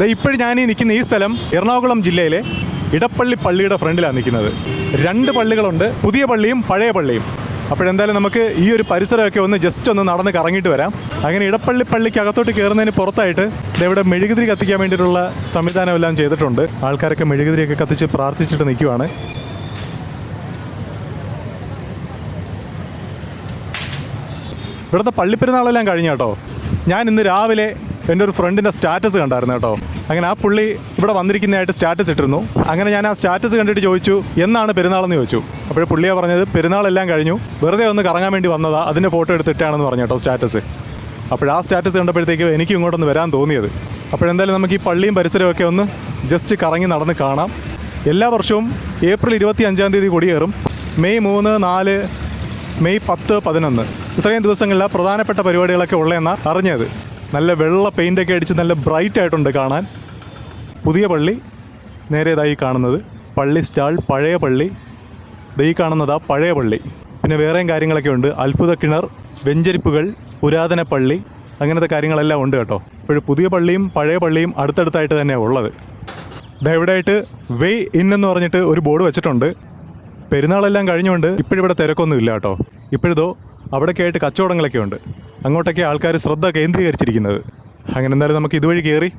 ഇപ്പോഴും ഞാൻ ഈ നിൽക്കുന്ന ഈ സ്ഥലം എറണാകുളം ജില്ലയിലെ ഇടപ്പള്ളി പള്ളിയുടെ ഫ്രണ്ടിലാണ് നിൽക്കുന്നത് രണ്ട് പള്ളികളുണ്ട് പുതിയ പള്ളിയും പഴയ പള്ളിയും. അപ്പോഴെന്തായാലും നമുക്ക് ഈ ഒരു പരിസരമൊക്കെ ഒന്ന് ജസ്റ്റ് ഒന്ന് നടന്ന് കറങ്ങിയിട്ട് വരാം. അങ്ങനെ ഇടപ്പള്ളി പള്ളിക്ക് അകത്തോട്ട് കയറുന്നതിന് പുറത്തായിട്ട് ഇവിടെ മെഴുകുതിരി കത്തിക്കാൻ വേണ്ടിയിട്ടുള്ള സംവിധാനം എല്ലാം ചെയ്തിട്ടുണ്ട്. ആൾക്കാരൊക്കെ മെഴുകുതിരിയൊക്കെ കത്തിച്ച് പ്രാർത്ഥിച്ചിട്ട് നിൽക്കുവാണ്. ഇവിടുത്തെ പള്ളിപ്പെരുന്നാളെല്ലാം കഴിഞ്ഞ കേട്ടോ. ഞാൻ ഇന്ന് രാവിലെ എന്റെ ഒരു ഫ്രണ്ടിന്റെ സ്റ്റാറ്റസ് കണ്ടായിരുന്നു കേട്ടോ. അങ്ങനെ ആ പുള്ളി ഇവിടെ വന്നിരിക്കുന്നതായിട്ട് സ്റ്റാറ്റസ് ഇട്ടിരുന്നു. അങ്ങനെ ഞാൻ ആ സ്റ്റാറ്റസ് കണ്ടിട്ട് ചോദിച്ചു എന്നാണ് പെരുന്നാളെന്ന്? ചോദിച്ചു. അപ്പോൾ പുള്ളിയെ പറഞ്ഞത് പെരുന്നാളെല്ലാം കഴിഞ്ഞു. വെറുതെ ഒന്ന് കറങ്ങാൻ വേണ്ടി വന്നതാ. അതിന്റെ ഫോട്ടോ എടുത്തിട്ടാണെന്ന് പറഞ്ഞു കേട്ടോ സ്റ്റാറ്റസ് അപ്പോൾ ആ സ്റ്റാറ്റസ് കണ്ടപ്പോഴത്തേക്ക് എനിക്ക് ഇങ്ങോട്ടൊന്ന് വരാൻ തോന്നിയത്. അപ്പോഴെന്തായാലും നമുക്ക് ഈ പള്ളിയും പരിസരമൊക്കെ ഒന്ന് ജസ്റ്റ് കറങ്ങി നടന്ന് കാണാം. എല്ലാ വർഷവും ഏപ്രിൽ ഇരുപത്തി അഞ്ചാം തീയതി കൊടിയേറും. മെയ് മൂന്ന് നാല് മെയ് പത്ത് പതിനൊന്ന്. ഇത്രയും ദിവസങ്ങളിലാണ് പ്രധാനപ്പെട്ട പരിപാടികളൊക്കെ ഉള്ളതെന്നാണ് അറിഞ്ഞത്. നല്ല വെള്ള പെയിന്റൊക്കെ അടിച്ച് നല്ല ബ്രൈറ്റ് ആയിട്ടുണ്ട് കാണാൻ. പുതിയ പള്ളി നേരേതായി കാണുന്നത്. പള്ളി സ്റ്റാൾ പഴയ പള്ളി. ദൈ കാണുന്നതാ പഴയ പള്ളി. പിന്നെ വേറെയും കാര്യങ്ങളൊക്കെ ഉണ്ട്. അത്ഭുത കിണർ വെഞ്ചരിപ്പുകൾ പുരാതന പള്ളി. അങ്ങനത്തെ കാര്യങ്ങളെല്ലാം ഉണ്ട് കേട്ടോ. ഇപ്പോഴും പുതിയ പള്ളിയും പഴയ പള്ളിയും അടുത്തടുത്തായിട്ട് തന്നെയാണ് ഉള്ളത്. ദാ ഇവിടെയായിട്ട് വേ ഇൻ എന്ന് പറഞ്ഞിട്ട് ഒരു ബോർഡ് വെച്ചിട്ടുണ്ട്. പെരുന്നാളെല്ലാം കഴിഞ്ഞുകൊണ്ട് ഇപ്പോഴിവിടെ തിരക്കൊന്നും ഇല്ല കേട്ടോ. ഇപ്പോഴിതോ അവിടെയൊക്കെ ആയിട്ട് കച്ചവടങ്ങളൊക്കെ ഉണ്ട്. അങ്ങോട്ടൊക്കെ ആൾക്കാർ ശ്രദ്ധ കേന്ദ്രീകരിച്ചിരിക്കുന്നത്. അങ്ങനെ എന്തായാലും നമുക്ക് ഇതുവഴി കയറി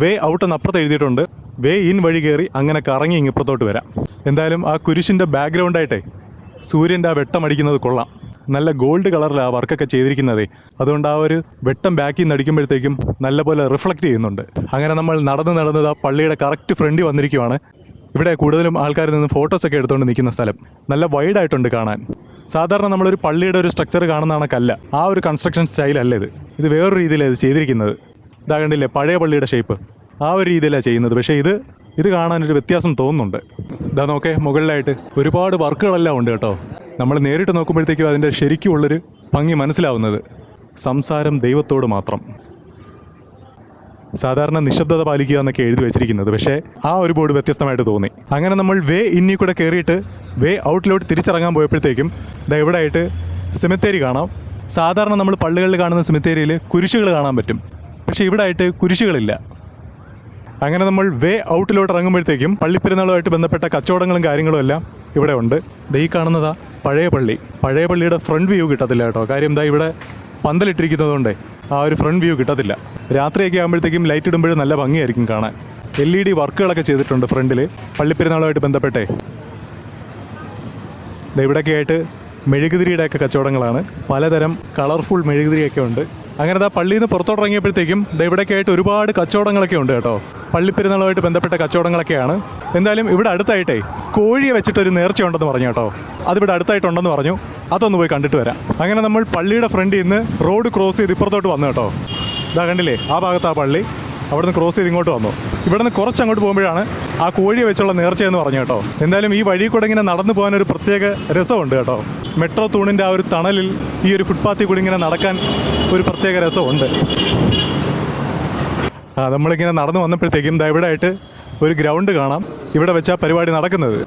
വേ ഔട്ട് അപ്പുറത്ത് എഴുതിയിട്ടുണ്ട്. വേ ഇൻ വഴി കയറി അങ്ങനെ കറങ്ങി ഇങ്ങിപ്പുറത്തോട്ട് വരാം. എന്തായാലും ആ കുരിശിന്റെ ബാക്ക്ഗ്രൗണ്ടായിട്ടേ സൂര്യന്റെ ആ വെട്ടം അടിക്കുന്നത് കൊള്ളാം. നല്ല ഗോൾഡ് കളറിൽ ആ വർക്കൊക്കെ ചെയ്തിരിക്കുന്നതേ. അതുകൊണ്ട് ആ ഒരു വെട്ടം ബാക്കിൽ നിന്ന് അടിക്കുമ്പോഴത്തേക്കും നല്ലപോലെ റിഫ്ലക്റ്റ് ചെയ്യുന്നുണ്ട്. അങ്ങനെ നമ്മൾ നടന്ന് നടന്നത് ആ പള്ളിയുടെ കറക്റ്റ് ഫ്രണ്ടിൽ വന്നിരിക്കുവാണ്. ഇവിടെ കൂടുതലും ആൾക്കാർ നിന്ന് ഫോട്ടോസൊക്കെ എടുത്തുകൊണ്ട് നിൽക്കുന്ന സ്ഥലം. നല്ല വൈഡായിട്ടുണ്ട് കാണാൻ. സാധാരണ നമ്മളൊരു പള്ളിയുടെ ഒരു സ്ട്രക്ചർ കാണുന്ന കണക്കല്ല. ആ ഒരു കൺസ്ട്രക്ഷൻ സ്റ്റൈൽ സ്റ്റൈലല്ല ഇത്. ഇത് വേറൊരു രീതിയിലാണ് ഇത് ചെയ്തിരിക്കുന്നത്. ഇതാ കണ്ടില്ലേ പഴയ പള്ളിയുടെ ഷേപ്പ് ആ ഒരു രീതിയിലാണ് ചെയ്യുന്നത്. പക്ഷേ ഇത് ഇത് കാണാനൊരു വ്യത്യാസം തോന്നുന്നുണ്ട്. ഇതാ നോക്കേ മുകളിലായിട്ട് ഒരുപാട് വർക്കുകളെല്ലാം ഉണ്ട് കേട്ടോ. നമ്മൾ നേരിട്ട് നോക്കുമ്പോഴത്തേക്കും അതിന്റെ ശരിക്കുമുള്ളൊരു ഭംഗി മനസ്സിലാവുന്നത്. സംസാരം ദൈവത്തോട് മാത്രം. സാധാരണ നിശബ്ദത പാലിക്കുക എന്നൊക്കെ എഴുതി വെച്ചിരിക്കുന്നത്. പക്ഷേ ആ ഒരു ബോർഡ് വ്യത്യസ്തമായിട്ട് തോന്നി. അങ്ങനെ നമ്മൾ വേ ഇന്നി കൂടെ കയറിയിട്ട് വേ ഔട്ടിലോട്ട് തിരിച്ചിറങ്ങാൻ പോയപ്പോഴത്തേക്കും ദാ ഇവിടെ ആയിട്ട് സെമിത്തേരി കാണാം. സാധാരണ നമ്മൾ പള്ളികളിൽ കാണുന്ന സെമിത്തേരിയിൽ കുരിശുകൾ കാണാൻ പറ്റും. പക്ഷേ ഇവിടെ ആയിട്ട് കുരിശുകളില്ല. അങ്ങനെ നമ്മൾ വേ ഔട്ടിലോട്ട് ഇറങ്ങുമ്പോഴത്തേക്കും പള്ളിപ്പെരുന്നാളുമായിട്ട് ബന്ധപ്പെട്ട കച്ചവടങ്ങളും കാര്യങ്ങളും എല്ലാം ഇവിടെ ഉണ്ട്. ദേ കാണുന്നതാ പഴയ പള്ളി. പഴയ പള്ളിയുടെ ഫ്രണ്ട് വ്യൂ കിട്ടത്തില്ല കേട്ടോ. കാര്യം എന്താ ഇവിടെ പന്തലിട്ടിരിക്കുന്നതുകൊണ്ടേ ആ ഒരു ഫ്രണ്ട് വ്യൂ കിട്ടത്തില്ല. രാത്രിയൊക്കെ ആകുമ്പോഴത്തേക്കും ലൈറ്റ് ഇടുമ്പോഴും നല്ല ഭംഗിയായിരിക്കും കാണാൻ. എൽ ഇ ഡി വർക്കുകളൊക്കെ ചെയ്തിട്ടുണ്ട് ഫ്രണ്ടിൽ പള്ളിപ്പെരുന്നാളുമായിട്ട് ബന്ധപ്പെട്ടേ. ഇവിടെയൊക്കെ ആയിട്ട് മെഴുകുതിരിയുടെയൊക്കെ കച്ചവടങ്ങളാണ്. പലതരം കളർഫുൾ മെഴുകുതിരിയൊക്കെ ഉണ്ട്. അങ്ങനെ ആ പള്ളിയിൽ നിന്ന് പുറത്തോട്ടിറങ്ങിയപ്പോഴത്തേക്കും ഇവിടെയൊക്കെ ആയിട്ട് ഒരുപാട് കച്ചവടങ്ങളൊക്കെ ഉണ്ട് കേട്ടോ. പള്ളിപ്പെരുന്നാളുമായിട്ട് ബന്ധപ്പെട്ട കച്ചവടങ്ങളൊക്കെയാണ്. എന്തായാലും ഇവിടെ അടുത്തായിട്ടേ കോഴിയെ വെച്ചിട്ടൊരു നേർച്ച ഉണ്ടെന്ന് പറഞ്ഞു കേട്ടോ. അതിവിടെ അടുത്തായിട്ടുണ്ടെന്ന് പറഞ്ഞു. അതൊന്ന് പോയി കണ്ടിട്ട് വരാം. അങ്ങനെ നമ്മൾ പള്ളിയുടെ ഫ്രണ്ടിൽ നിന്ന് റോഡ് ക്രോസ് ചെയ്ത് ഇപ്പുറത്തോട്ട് വന്നു കേട്ടോ. ഇതാ കണ്ടില്ലേ? ആ ഭാഗത്ത് ആ പള്ളി. അവിടുന്ന് ക്രോസ് ചെയ്ത് ഇങ്ങോട്ട് വന്നു. ഇവിടെ നിന്ന് കുറച്ച് അങ്ങോട്ട് പോകുമ്പോഴാണ് ആ കോഴി വെച്ചുള്ള നേർച്ചയെന്ന് പറഞ്ഞു കേട്ടോ. എന്തായാലും ഈ വഴി കൂടെ ഇങ്ങനെ നടന്നു പോകാൻ ഒരു പ്രത്യേക രസമുണ്ട് കേട്ടോ. മെട്രോ തൂണിന്റെ ആ ഒരു തണലിൽ ഈ ഒരു ഫുട്പാത്തിൽ കൂടി ഇങ്ങനെ നടക്കാൻ ഒരു പ്രത്യേക രസമുണ്ട്. ആ നമ്മളിങ്ങനെ നടന്നു വന്നപ്പോഴത്തേക്കും ദാ ഇവിടെ ആയിട്ട് ഒരു ഗ്രൗണ്ട് കാണാം. ഇവിടെ വെച്ചാൽ പരിപാടി നടക്കുന്നത്.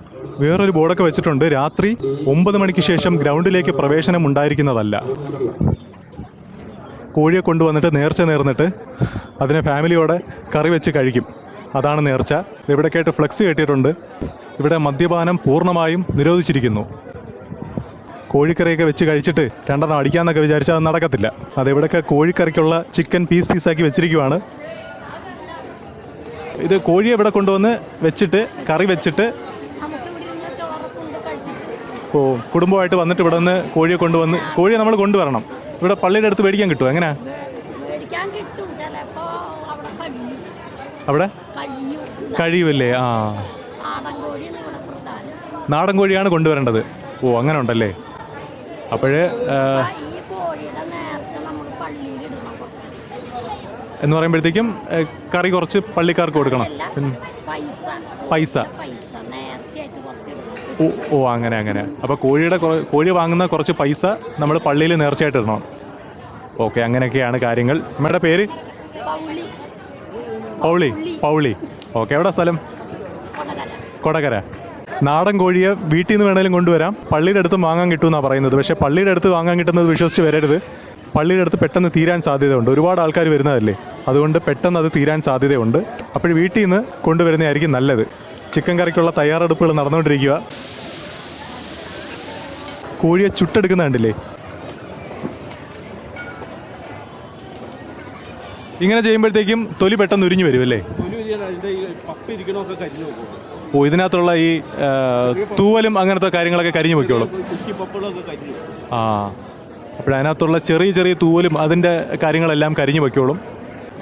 വേറൊരു ബോർഡൊക്കെ വെച്ചിട്ടുണ്ട്. രാത്രി ഒമ്പത് മണിക്ക് ശേഷം ഗ്രൗണ്ടിലേക്ക് പ്രവേശനം ഉണ്ടായിരിക്കുന്നതല്ല. കോഴിയെ കൊണ്ടുവന്നിട്ട് നേർച്ച നേർന്നിട്ട് അതിനെ ഫാമിലിയോടെ കറി വെച്ച് കഴിക്കും. അതാണ് നേർച്ച. ഇവിടേക്കായിട്ട് ഫ്ലെക്സ് കെട്ടിയിട്ടുണ്ട് ഇവിടെ മദ്യപാനം പൂർണമായും നിരോധിച്ചിരിക്കുന്നു. കോഴിക്കറിയൊക്കെ വെച്ച് കഴിച്ചിട്ട് രണ്ടെണ്ണം അടിക്കാമെന്നൊക്കെ വിചാരിച്ചാൽ അത് നടക്കത്തില്ല. അത് ഇവിടെയൊക്കെ കോഴിക്കറിക്കുള്ള ചിക്കൻ പീസ് പീസാക്കി വെച്ചിരിക്കുവാണ്. ഇത് കോഴിയെ ഇവിടെ കൊണ്ടുവന്ന് വെച്ചിട്ട് കറി വെച്ചിട്ട് ഓ കുടുംബമായിട്ട് വന്നിട്ട് ഇവിടെ നിന്ന് കോഴിയെ കൊണ്ടുവന്ന് കോഴിയെ നമ്മൾ കൊണ്ടുവരണം. ഇവിടെ പള്ളിയുടെ അടുത്ത് മേടിക്കാൻ കിട്ടുമോ എങ്ങനെയാ അവിടെ കഴിയും അവിടെ? കഴിയുമല്ലേ? ആ. നാടൻ കോഴിയാണ് കൊണ്ടുവരേണ്ടത്. ഓ അങ്ങനെ ഉണ്ടല്ലേ? അപ്പോഴേ എന്ന് പറയുമ്പോഴത്തേക്കും കറി കുറച്ച് പള്ളിക്കാർക്ക് കൊടുക്കണം. പൈസ. ഓ ഓ അങ്ങനെ അങ്ങനെ. അപ്പോൾ കോഴിയുടെ കോഴി വാങ്ങുന്ന കുറച്ച് പൈസ നമ്മൾ പള്ളിയിൽ നേർച്ചയായിട്ട് ഇടണം. ഓക്കെ അങ്ങനെയൊക്കെയാണ് കാര്യങ്ങൾ. അമ്മയുടെ പേര്? പൗളി. പൗളി. ഓക്കെ എവിടെ സ്ഥലം? കൊടകര. കൊടകര. നാടൻ കോഴിയെ വീട്ടിൽ നിന്ന് വേണേലും കൊണ്ടുവരാം. പള്ളിയുടെ അടുത്ത് വാങ്ങാൻ കിട്ടുമെന്നാണ് പറയുന്നത്. പക്ഷേ പള്ളിയുടെ അടുത്ത് വാങ്ങാൻ കിട്ടുന്നത് വിശ്വസിച്ച് വരരുത്. പള്ളിയുടെ അടുത്ത് പെട്ടെന്ന് തീരാൻ സാധ്യതയുണ്ട്. ഒരുപാട് ആൾക്കാർ വരുന്നതല്ലേ? അതുകൊണ്ട് പെട്ടെന്ന് അത് തീരാൻ സാധ്യതയുണ്ട്. അപ്പോൾ വീട്ടിൽ നിന്ന് കൊണ്ടുവരുന്നതായിരിക്കും നല്ലത്. ചിക്കൻ കറിക്കുള്ള തയ്യാറെടുപ്പുകൾ നടന്നുകൊണ്ടിരിക്കുക. കോഴിയെ ചുട്ടെടുക്കുന്ന കണ്ടില്ലേ? ഇങ്ങനെ ചെയ്യുമ്പോഴത്തേക്കും തൊലി പെട്ടെന്ന് ഉരിഞ്ഞു വരും അല്ലേ? ഓ ഇതിനകത്തുള്ള ഈ തൂവലും അങ്ങനത്തെ കാര്യങ്ങളൊക്കെ കരിഞ്ഞു വെക്കോളും ആ അപ്പോൾ അതിനകത്തുള്ള ചെറിയ ചെറിയ തൂവലും അതിന്റെ കാര്യങ്ങളെല്ലാം കരിഞ്ഞു വെക്കോളും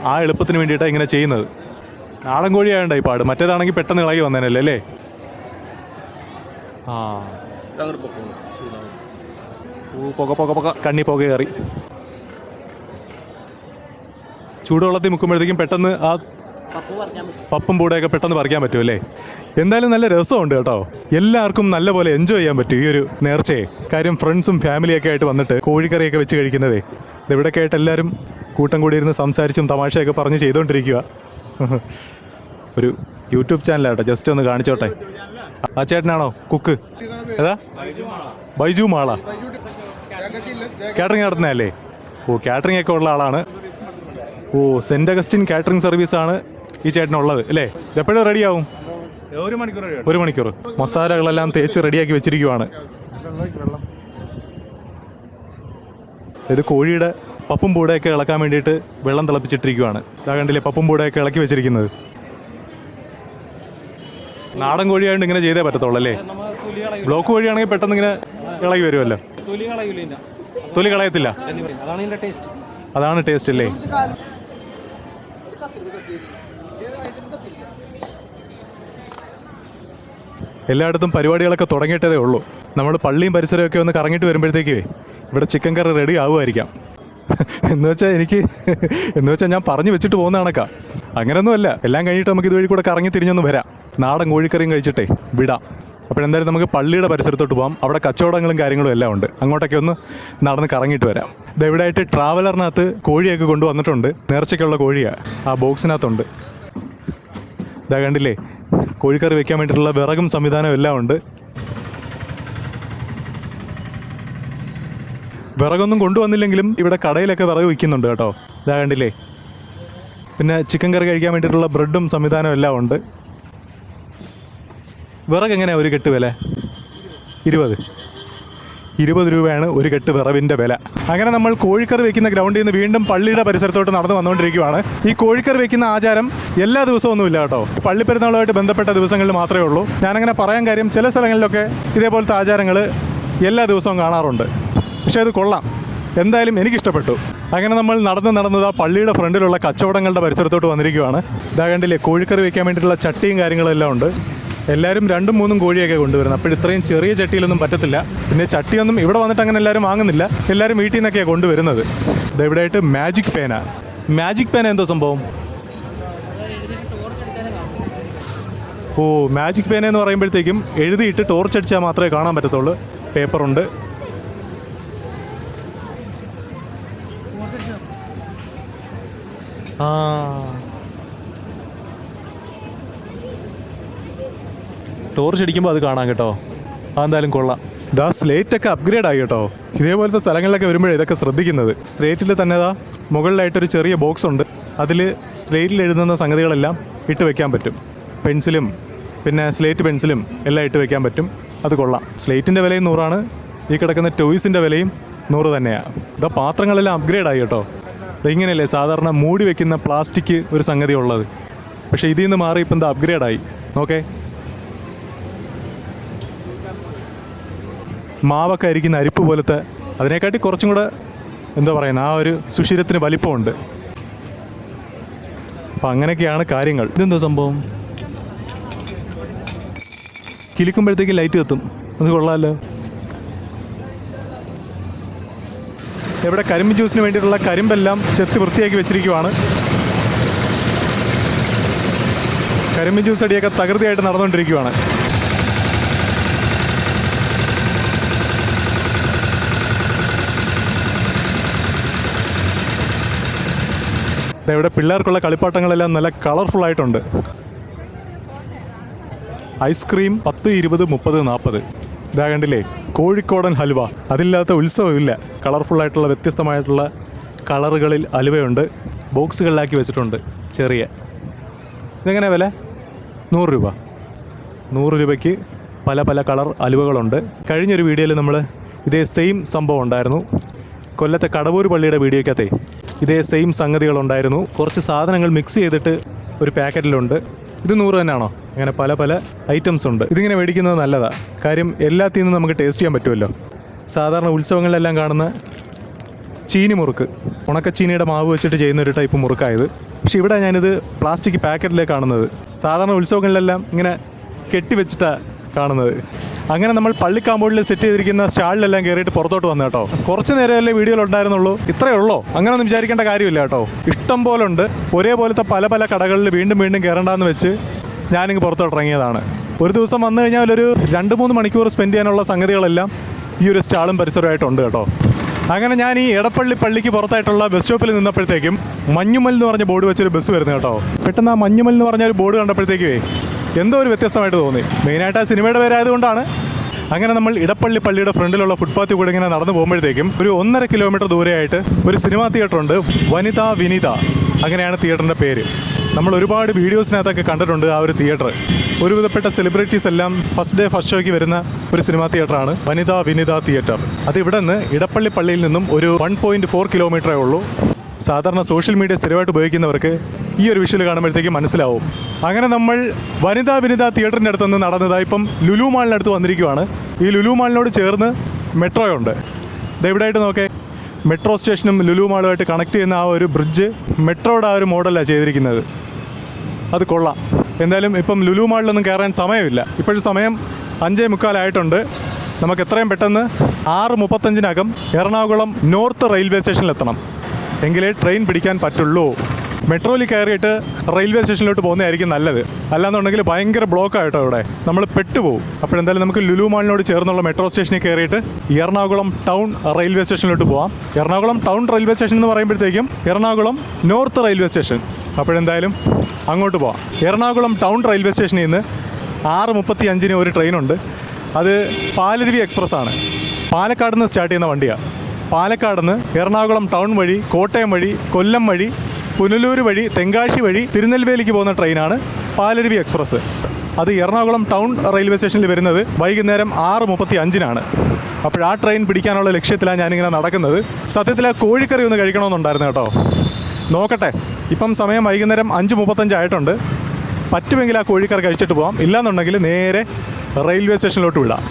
ആ എളുപ്പത്തിന് വേണ്ടിയിട്ടാണ് ഇങ്ങനെ ചെയ്യുന്നത്. നാടൻ കോഴിയായണ്ട ഈ പാട്. മറ്റേതാണെങ്കിൽ പെട്ടെന്ന് ഇളകി വന്നേനല്ലേ അല്ലേ? ആ. ഓ പുക പുക പുക. കണ്ണി പുക കയറി. ചൂടുവെള്ളത്തിൽ മുക്കുമ്പോഴത്തേക്കും പെട്ടെന്ന് ആ പപ്പ് പറിക്കാൻ പറ്റും. പപ്പും പൂടെയൊക്കെ പെട്ടെന്ന് പറിക്കാൻ പറ്റും അല്ലേ? എന്തായാലും നല്ല രസമുണ്ട് കേട്ടോ. എല്ലാവർക്കും നല്ലപോലെ എൻജോയ് ചെയ്യാൻ പറ്റും ഈ ഒരു നേർച്ചയെ. കാര്യം ഫ്രണ്ട്സും ഫാമിലിയൊക്കെ ആയിട്ട് വന്നിട്ട് കോഴിക്കറിയൊക്കെ വെച്ച് കഴിക്കുന്നതേ. ഇവിടെയൊക്കെ ആയിട്ട് എല്ലാവരും കൂട്ടം കൂടി ഇരുന്ന് സംസാരിച്ചും തമാശയൊക്കെ പറഞ്ഞ് ചെയ്തുകൊണ്ടിരിക്കുക ഒരു യൂട്യൂബ് ചാനലാട്ടോ ജസ്റ്റ് ഒന്ന് കാണിച്ചോട്ടെ. ആ ചേട്ടനാണോ? കുക്ക്. ഏതാ? ബൈജു മാള. കാറ്ററിംഗ് നടത്തുന്നതല്ലേ? ഓ കാറ്ററിംഗ് ഒക്കെ ഉള്ള ആളാണ്. ഓ സെന്റ് അഗസ്റ്റിൻ കാറ്ററിംഗ് സർവീസ് ആണ് ഈ ചേട്ടനുള്ളത് അല്ലേ? എപ്പോഴും റെഡിയാവും? ഒരു മണിക്കൂർ ഒരു മണിക്കൂർ. മസാലകളെല്ലാം തേച്ച് റെഡിയാക്കി വെച്ചിരിക്കുവാണ്. ഇത് കോഴിയുടെ പപ്പും പൂടയൊക്കെ ഇളക്കാൻ വേണ്ടിയിട്ട് വെള്ളം തിളപ്പിച്ചിട്ടിരിക്കുവാണ്. ഇതാ കണ്ടില്ലേ പപ്പും പൂടയൊക്കെ ഇളക്കി വെച്ചിരിക്കുന്നത്. നാടൻ കോഴിയായിട്ട് ഇങ്ങനെ ചെയ്തേ പറ്റത്തുള്ളൂ അല്ലേ? ബ്ലോക്ക് കോഴിയാണെങ്കിൽ പെട്ടെന്ന് ഇങ്ങനെ ഇളകി വരുമല്ലോ. തൊലി കളയത്തില്ല. അതാണ് ടേസ്റ്റ് അല്ലേ? എല്ലായിടത്തും പരിപാടികളൊക്കെ തുടങ്ങിയിട്ടതേ ഉള്ളൂ. നമ്മൾ പള്ളിയും പരിസരമൊക്കെ ഒന്ന് കറങ്ങിയിട്ട് വരുമ്പോഴത്തേക്കേ ഇവിടെ ചിക്കൻ കറി റെഡി ആവുമായിരിക്കാം. എന്ന് വെച്ചാൽ എനിക്ക് എന്ന് വെച്ചാൽ ഞാൻ പറഞ്ഞു വെച്ചിട്ട് പോകുന്ന അങ്ങനെയൊന്നുമല്ല എല്ലാം കഴിഞ്ഞിട്ട് നമുക്ക് ഇതുവഴി കൂടെ കറങ്ങി തിരിഞ്ഞൊന്ന് വരാം. നാടൻ കോഴിക്കറിയും കഴിച്ചിട്ടേ വിടാം. അപ്പോഴെന്തായാലും നമുക്ക് പള്ളിയുടെ പരിസരത്തോട്ട് പോകാം അവിടെ കച്ചവടങ്ങളും കാര്യങ്ങളും എല്ലാം ഉണ്ട്. അങ്ങോട്ടൊക്കെ ഒന്ന് നടന്ന് കറങ്ങിയിട്ട് വരാം. ഇത് എവിടെയായിട്ട് ട്രാവലറിനകത്ത് കോഴിയൊക്കെ കൊണ്ടുവന്നിട്ടുണ്ട്. നേർച്ചയ്ക്കുള്ള കോഴിയാണ് ആ ബോക്സിനകത്തുണ്ട്. ഇതാ കണ്ടില്ലേ? കോഴിക്കറി വെക്കാൻ വേണ്ടിയിട്ടുള്ള വിറകും സംവിധാനവും എല്ലാം ഉണ്ട്. വിറകൊന്നും കൊണ്ടുവന്നില്ലെങ്കിലും ഇവിടെ കടയിലൊക്കെ വിറക് വിൽക്കുന്നുണ്ട് കേട്ടോ. ഇതാ കണ്ടില്ലേ? പിന്നെ ചിക്കൻ കറി കഴിക്കാൻ വേണ്ടിയിട്ടുള്ള ബ്രെഡും സംവിധാനവും എല്ലാം ഉണ്ട്. വിറക് എങ്ങനെയാണ് ഒരു കെട്ട് വില? ഇരുപത്. ഇരുപത് രൂപയാണ് ഒരു കെട്ട് വിറവിന്റെ വില. അങ്ങനെ നമ്മൾ കോഴിക്കറി വെക്കുന്ന ഗ്രൗണ്ടിൽ നിന്ന് വീണ്ടും പള്ളിയുടെ പരിസരത്തോട്ട് നടന്നു വന്നുകൊണ്ടിരിക്കുകയാണ് ഈ കോഴിക്കറി വെക്കുന്ന ആചാരം എല്ലാ ദിവസവും ഒന്നുമില്ല കേട്ടോ. പള്ളി പെരുന്നാളുമായിട്ട് ബന്ധപ്പെട്ട ദിവസങ്ങളിൽ മാത്രമേ ഉള്ളൂ. ഞാനങ്ങനെ പറയാൻ കാര്യം ചില സ്ഥലങ്ങളിലൊക്കെ ഇതേപോലത്തെ ആചാരങ്ങൾ എല്ലാ ദിവസവും കാണാറുണ്ട്. പക്ഷേ അത് കൊള്ളാം. എന്തായാലും എനിക്കിഷ്ടപ്പെട്ടു. അങ്ങനെ നമ്മൾ നടന്ന് നടന്നത് ആ പള്ളിയുടെ ഫ്രണ്ടിലുള്ള കച്ചവടങ്ങളുടെ പരിസരത്തോട്ട് വന്നിരിക്കുകയാണ് ഇതാകണ്ടില്ലേ കോഴിക്കറി വയ്ക്കാൻ വേണ്ടിയിട്ടുള്ള ചട്ടിയും കാര്യങ്ങളും എല്ലാം ഉണ്ട്. എല്ലാവരും രണ്ടും മൂന്നും കോഴിയൊക്കെ കൊണ്ടുവരുന്നത് അപ്പോൾ ഇത്രയും ചെറിയ ചട്ടിയിലൊന്നും പറ്റത്തില്ല. പിന്നെ ചട്ടിയൊന്നും ഇവിടെ വന്നിട്ട് അങ്ങനെ എല്ലാവരും വാങ്ങുന്നില്ല. എല്ലാവരും വീട്ടിൽ നിന്നൊക്കെയാണ് കൊണ്ടുവരുന്നത്. ഇത് ഇവിടെയായിട്ട് മാജിക് പേന മാജിക് പേന എന്തോ സംഭവം? ഓ മാജിക് പേന എന്ന് പറയുമ്പോഴത്തേക്കും എഴുതിയിട്ട് ടോർച്ച് അടിച്ചാൽ മാത്രമേ കാണാൻ പറ്റത്തുള്ളൂ. പേപ്പറുണ്ട് ആ. ടോർച്ച് അടിക്കുമ്പോൾ അത് കാണാം കേട്ടോ. അതെന്തായാലും കൊള്ളാം. ദാ സ്ലേറ്റ് ഒക്കെ അപ്ഗ്രേഡ് ആയി കേട്ടോ. ഇതേപോലത്തെ സ്ഥലങ്ങളിലൊക്കെ വരുമ്പോഴേ ഇതൊക്കെ ശ്രദ്ധിക്കുന്നത്. സ്ലേറ്റിൽ തന്നെ ഇതാ മുകളിലായിട്ടൊരു ചെറിയ ബോക്സ് ഉണ്ട്. അതിൽ സ്ലേറ്റിൽ എഴുതുന്ന സംഗതികളെല്ലാം ഇട്ട് വെക്കാൻ പറ്റും. പെൻസിലും പിന്നെ സ്ലേറ്റ് പെൻസിലും എല്ലാം ഇട്ട് വെക്കാൻ പറ്റും. അത് കൊള്ളാം. സ്ലേറ്റിന്റെ വിലയും നൂറാണ്. ഈ കിടക്കുന്ന ടോയ്സിന്റെ വിലയും നൂറ് തന്നെയാണ് ഇതാ പാത്രങ്ങളെല്ലാം അപ്ഗ്രേഡ് ആയി കേട്ടോ. ഇതിങ്ങനെയല്ലേ സാധാരണ മൂടി വെക്കുന്ന പ്ലാസ്റ്റിക് ഒരു സംഗതി ഉള്ളത് പക്ഷേ ഇതിൽ നിന്ന് മാറി ഇപ്പം എന്താ അപ്ഗ്രേഡ് ആയി. മാവൊക്കെ അരിക്കുന്ന അരിപ്പ് പോലത്തെ അതിനെക്കാട്ടി കുറച്ചും കൂടെ എന്താ പറയുന്ന ആ ഒരു സുഷിരത്തിന് വലിപ്പമുണ്ട്. അപ്പം അങ്ങനെയൊക്കെയാണ് കാര്യങ്ങൾ. ഇതെന്താ സംഭവം? കിളിക്കുമ്പോഴത്തേക്ക് ലൈറ്റ് കത്തും. അത് കൊള്ളാമല്ലോ ഇവിടെ കരിമ്പ് ജ്യൂസിന് വേണ്ടിയിട്ടുള്ള കരിമ്പെല്ലാം ചെത്തി വൃത്തിയാക്കി വെച്ചിരിക്കുവാണ്. കരിമ്പ് ജ്യൂസ് അടിയൊക്കെ തകൃതിയായിട്ട് നടന്നുകൊണ്ടിരിക്കുവാണ്. ഇവിടെ പിള്ളേർക്കുള്ള കളിപ്പാട്ടങ്ങളെല്ലാം നല്ല കളർഫുൾ ആയിട്ടുണ്ട്. ഐസ്ക്രീം പത്ത് ഇരുപത് മുപ്പത് നാൽപ്പത് ഇതാ കണ്ടില്ലേ കോഴിക്കോടൻ ഹൽവ. അതില്ലാത്ത ഉത്സവമില്ല ആയിട്ടുള്ള വ്യത്യസ്തമായിട്ടുള്ള കളറുകളിൽ ഹലുവയുണ്ട് ബോക്സുകളിലാക്കി വെച്ചിട്ടുണ്ട് ചെറിയ. ഇതെങ്ങനെ വില? നൂറ് രൂപ. നൂറ് രൂപയ്ക്ക് പല പല കളർ അലുവകളുണ്ട്. കഴിഞ്ഞൊരു വീഡിയോയിൽ നമ്മൾ ഇതേ സെയിം സംഭവം ഉണ്ടായിരുന്നു. കൊല്ലത്തെ കടവൂർ പള്ളിയുടെ വീഡിയോക്കകത്തെ ഇതേ സെയിം സംഗതികളുണ്ടായിരുന്നു. കുറച്ച് സാധനങ്ങൾ മിക്സ് ചെയ്തിട്ട് ഒരു പാക്കറ്റിലുണ്ട്. ഇത് നൂറ് തന്നെയാണോ? അങ്ങനെ പല പല ഐറ്റംസ് ഉണ്ട്. ഇതിങ്ങനെ മേടിക്കുന്നത് നല്ലതാണ് കാര്യം എല്ലാത്തിൽ നിന്നും നമുക്ക് ടേസ്റ്റ് ചെയ്യാൻ പറ്റുമല്ലോ. സാധാരണ ഉത്സവങ്ങളിലെല്ലാം കാണുന്ന ചീനി മുറുക്ക്. ഉണക്കച്ചീനിയുടെ മാവ് വെച്ചിട്ട് ചെയ്യുന്ന ഒരു ടൈപ്പ് മുറുക്കായത്. പക്ഷെ ഇവിടെ ഞാനിത് പ്ലാസ്റ്റിക് പാക്കറ്റിലേ കാണുന്നത്. സാധാരണ ഉത്സവങ്ങളിലെല്ലാം ഇങ്ങനെ കെട്ടിവെച്ചിട്ടാണ് കാണുന്നത്. അങ്ങനെ നമ്മൾ പള്ളിക്കാമ്പോളിൽ സെറ്റ് ചെയ്തിരിക്കുന്ന സ്റ്റാളിലെല്ലാം കയറിയിട്ട് പുറത്തോട്ട് വന്നു കേട്ടോ. കുറച്ച് നേരമല്ലേ വീഡിയോയിൽ ഉണ്ടായിരുന്നുള്ളൂ. ഇത്രയേ ഉള്ളൂ? അങ്ങനെ ഒന്നും വിചാരിക്കേണ്ട കാര്യമില്ല കേട്ടോ. ഇഷ്ടം പോലെ ഉണ്ട് ഒരേപോലത്തെ പല പല കടകളിൽ വീണ്ടും വീണ്ടും കയറേണ്ടെന്ന് വെച്ച് ഞാനിങ്ങ് പുറത്തോട്ട് ഇറങ്ങിയതാണ്. ഒരു ദിവസം വന്നു കഴിഞ്ഞാൽ ഒരു രണ്ട് മൂന്ന് മണിക്കൂർ സ്പെൻഡ് ചെയ്യാനുള്ള സംഗതികളെല്ലാം ഈ ഒരു സ്റ്റാളും പരിസരമായിട്ടുണ്ട് കേട്ടോ. അങ്ങനെ ഞാൻ ഈ എടപ്പള്ളി പള്ളിക്ക് പുറത്തായിട്ടുള്ള ബസ് സ്റ്റോപ്പിൽ നിന്നപ്പോഴത്തേക്കും മഞ്ഞുമൽ എന്ന് പറഞ്ഞ ബോർഡ് വെച്ചൊരു ബസ് വരുന്നു കേട്ടോ. പെട്ടെന്ന് ആ മഞ്ഞുമൽ എന്ന് പറഞ്ഞ ഒരു ബോർഡ് കണ്ടപ്പോഴത്തേക്കേ എന്തോ ഒരു വ്യത്യസ്തമായിട്ട് തോന്നി. മെയിനായിട്ട് ആ സിനിമയുടെ പേരായതുകൊണ്ടാണ്. അങ്ങനെ നമ്മൾ ഇടപ്പള്ളി പള്ളിയുടെ ഫ്രണ്ടിലുള്ള ഫുട്പാത്തിൽ കൂടെ ഇങ്ങനെ നടന്നു പോകുമ്പോഴത്തേക്കും ഒരു ഒന്നര കിലോമീറ്റർ ദൂരെയായിട്ട് ഒരു സിനിമാ തിയേറ്റർ ഉണ്ട് വനിത വിനിത. അങ്ങനെയാണ് തിയേറ്ററിന്റെ പേര്. നമ്മൾ ഒരുപാട് വീഡിയോസിനകത്തൊക്കെ കണ്ടിട്ടുണ്ട് ആ ഒരു തിയേറ്റർ ഒരുവിധപ്പെട്ട സെലിബ്രിറ്റീസ് എല്ലാം ഫസ്റ്റ് ഡേ ഫസ്റ്റ് ഷോയ്ക്ക് വരുന്ന ഒരു സിനിമാ തിയേറ്ററാണ് വനിത വിനിത തിയേറ്റർ അത് ഇവിടെ നിന്ന് ഇടപ്പള്ളി പള്ളിയിൽ നിന്നും ഒരു വൺ പോയിന്റ് ഫോർ കിലോമീറ്ററേ ഉള്ളൂ. സാധാരണ സോഷ്യൽ മീഡിയ സ്ഥിരമായിട്ട് ഉപയോഗിക്കുന്നവർക്ക് ഈ ഒരു വിഷ്വൽ കാണുമ്പോഴത്തേക്ക് മനസ്സിലാവും. അങ്ങനെ നമ്മൾ വനിതാ വിനിത തിയേറ്ററിന്റെ അടുത്ത് നിന്ന് നടന്നതായി ഇപ്പം ലുലു മാളിനടുത്ത് വന്നിരിക്കുവാണ്. ഈ ലുലു മാളിനോട് ചേർന്ന് മെട്രോ ഉണ്ട്. ദേ ഇവിടെയായിട്ട് നോക്കേ. മെട്രോ സ്റ്റേഷനും ലുലു മാളുമായിട്ട് കണക്ട് ചെയ്യുന്ന ആ ഒരു ബ്രിഡ്ജ് മെട്രോയുടെ ആ ഒരു മോഡലാണ് ചെയ്തിരിക്കുന്നത്. അത് കൊള്ളാം. എന്തായാലും ഇപ്പം ലുലു മാളിലൊന്നും കയറാൻ സമയമില്ല. ഇപ്പോഴും സമയം അഞ്ചേ മുക്കാലായിട്ടുണ്ട് നമുക്ക് എത്രയും പെട്ടെന്ന് ആറ് മുപ്പത്തഞ്ചിനകം എറണാകുളം നോർത്ത് റെയിൽവേ സ്റ്റേഷനിലെത്തണം എങ്കിലേ ട്രെയിൻ പിടിക്കാൻ പറ്റുള്ളൂ. മെട്രോയിൽ കയറിയിട്ട് റെയിൽവേ സ്റ്റേഷനിലോട്ട് പോകുന്നതായിരിക്കും നല്ലത്. അല്ലാന്നുണ്ടെങ്കിൽ ഭയങ്കര ബ്ലോക്ക് ആയിട്ടോ ഇവിടെ നമ്മൾ പെട്ടുപോകും അപ്പോൾ എന്തായാലും നമുക്ക് ലുലു മാളിനോട് ചേർന്നുള്ള മെട്രോ സ്റ്റേഷനിൽ കയറിയിട്ട് എറണാകുളം ടൗൺ റെയിൽവേ സ്റ്റേഷനിലോട്ട് പോവാം. എറണാകുളം ടൗൺ റെയിൽവേ സ്റ്റേഷൻ എന്ന് പറയുമ്പോഴത്തേക്കും എറണാകുളം നോർത്ത് റെയിൽവേ സ്റ്റേഷൻ അപ്പോഴെന്തായാലും അങ്ങോട്ട് പോവാം. എറണാകുളം ടൗൺ റെയിൽവേ സ്റ്റേഷനിൽ നിന്ന് ആറ് മുപ്പത്തി അഞ്ചിന് ഒരു ട്രെയിനുണ്ട് അത് പാലരുവി എക്സ്പ്രസ് ആണ്. പാലക്കാട് നിന്ന് സ്റ്റാർട്ട് ചെയ്യുന്ന വണ്ടിയാണ് പാലക്കാട് നിന്ന് എറണാകുളം ടൗൺ വഴി കോട്ടയം വഴി കൊല്ലം വഴി പുനലൂർ വഴി തെങ്കാശി വഴി തിരുനെൽവേലിക്ക് പോകുന്ന ട്രെയിനാണ് പാലരുവി എക്സ്പ്രസ്. അത് എറണാകുളം ടൗൺ റെയിൽവേ സ്റ്റേഷനിൽ വരുന്നത് വൈകുന്നേരം ആറ് മുപ്പത്തി അഞ്ചിനാണ്. അപ്പോൾ ആ ട്രെയിൻ പിടിക്കാനുള്ള ലക്ഷ്യത്തിലാണ് ഞാനിങ്ങനെ നടക്കുന്നത്. സത്യത്തിൽ ആ കോഴിക്കറി ഒന്ന് കഴിക്കണമെന്നുണ്ടായിരുന്നു കേട്ടോ. നോക്കട്ടെ ഇപ്പം സമയം വൈകുന്നേരം അഞ്ച് മുപ്പത്തഞ്ചായിട്ടുണ്ട് പറ്റുമെങ്കിൽ ആ കോഴിക്കറി കഴിച്ചിട്ട് പോകാം ഇല്ലാന്നുണ്ടെങ്കിൽ നേരെ റെയിൽവേ സ്റ്റേഷനിലോട്ട് വിടാം.